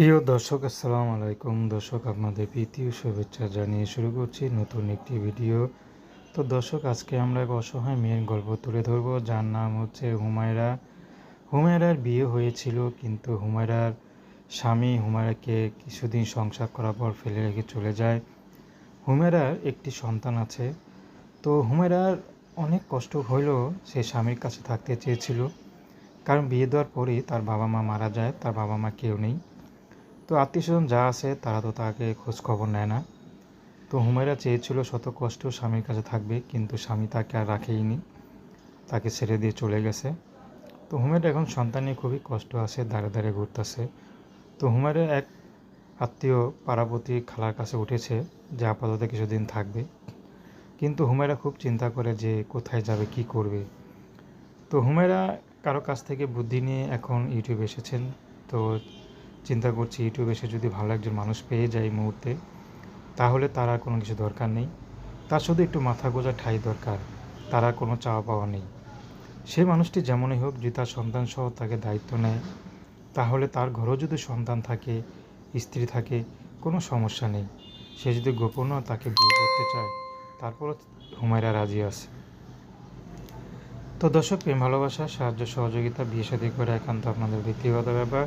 প্রিয় দর্শক, আসসালামু আলাইকুম। দর্শক, আপনাদের প্রীতি ও শুভেচ্ছা জানিয়ে শুরু করছি নতুন একটি ভিডিও। তো দর্শক, আজকে আমরা এক অসহায় মেয়ের গল্প তুলে ধরবো। যার নাম হচ্ছে হুমায়রা। হুমায়রার বিয়ে হয়েছিল, কিন্তু হুমায়রার স্বামী হুমায়রাকে কিছুদিন সংসার করার পর ফেলে রেখে চলে যায়। হুমায়রার একটি সন্তান আছে। তো হুমায়রার অনেক কষ্ট হইলেও সে স্বামীর কাছে থাকতে চেয়েছিল। কারণ বিয়ে দেওয়ার পরেই তার বাবা মা মারা যায়, তার বাবা মা কেউ নেই। তো আত্মীয় স্বজন যা আছে, তারা তো তাকে খোঁজ খবর নেয় না। তো হুমায়রা চেয়েছিল শত কষ্ট স্বামীর কাছে থাকবে, কিন্তু স্বামী তাকে আর রাখেইনি। তাকে ছেড়ে দিয়ে চলে গেছে। তো হুমায়রা এখন সন্তান নিয়ে খুবই কষ্ট আছে, দাঁড়ে দাঁড়িয়ে ঘুরতেছে। তো হুমায়রা এক আত্মীয় পাড়াপতি খালার কাছে উঠেছে যে আপাতত কিছুদিন থাকবে। কিন্তু হুমায়রা খুব চিন্তা করে যে কোথায় যাবে, কি করবে। তো হুমায়রা কারও কাছ থেকে বুদ্ধি নিয়ে এখন ইউটিউবে এসেছেন। তো চিন্তা করছি, ইউটিউবে এসে যদি ভালো একজন মানুষ পেয়ে যায় এই মুহূর্তে, তাহলে তার আর কোনো কিছু দরকার নেই। তার শুধু একটু মাথা গোজা ঠাই দরকার, তার আর কোনো চাওয়া পাওয়া নেই। সেই মানুষটি যেমনই হোক, যদি তার সন্তান সহ তাকে দায়িত্ব নেয়, তাহলে তার ঘরেও যদি সন্তান থাকে, স্ত্রী থাকে, কোনো সমস্যা নেই। সে যদি গোপনও তাকে বিয়ে করতে চায়, তারপরও হুমায়রা রাজি আছে। তো দর্শক, প্রেম, ভালোবাসা, সাহায্য, সহযোগিতা বিয়ে সাদী করে একান্ত আপনাদের ব্যক্তিগত ব্যাপার।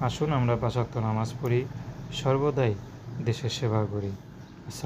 আসুন আমরা পাশাক্ত নামাজ পড়ি সর্বদাই দেশের সেবা করি। আসসালাম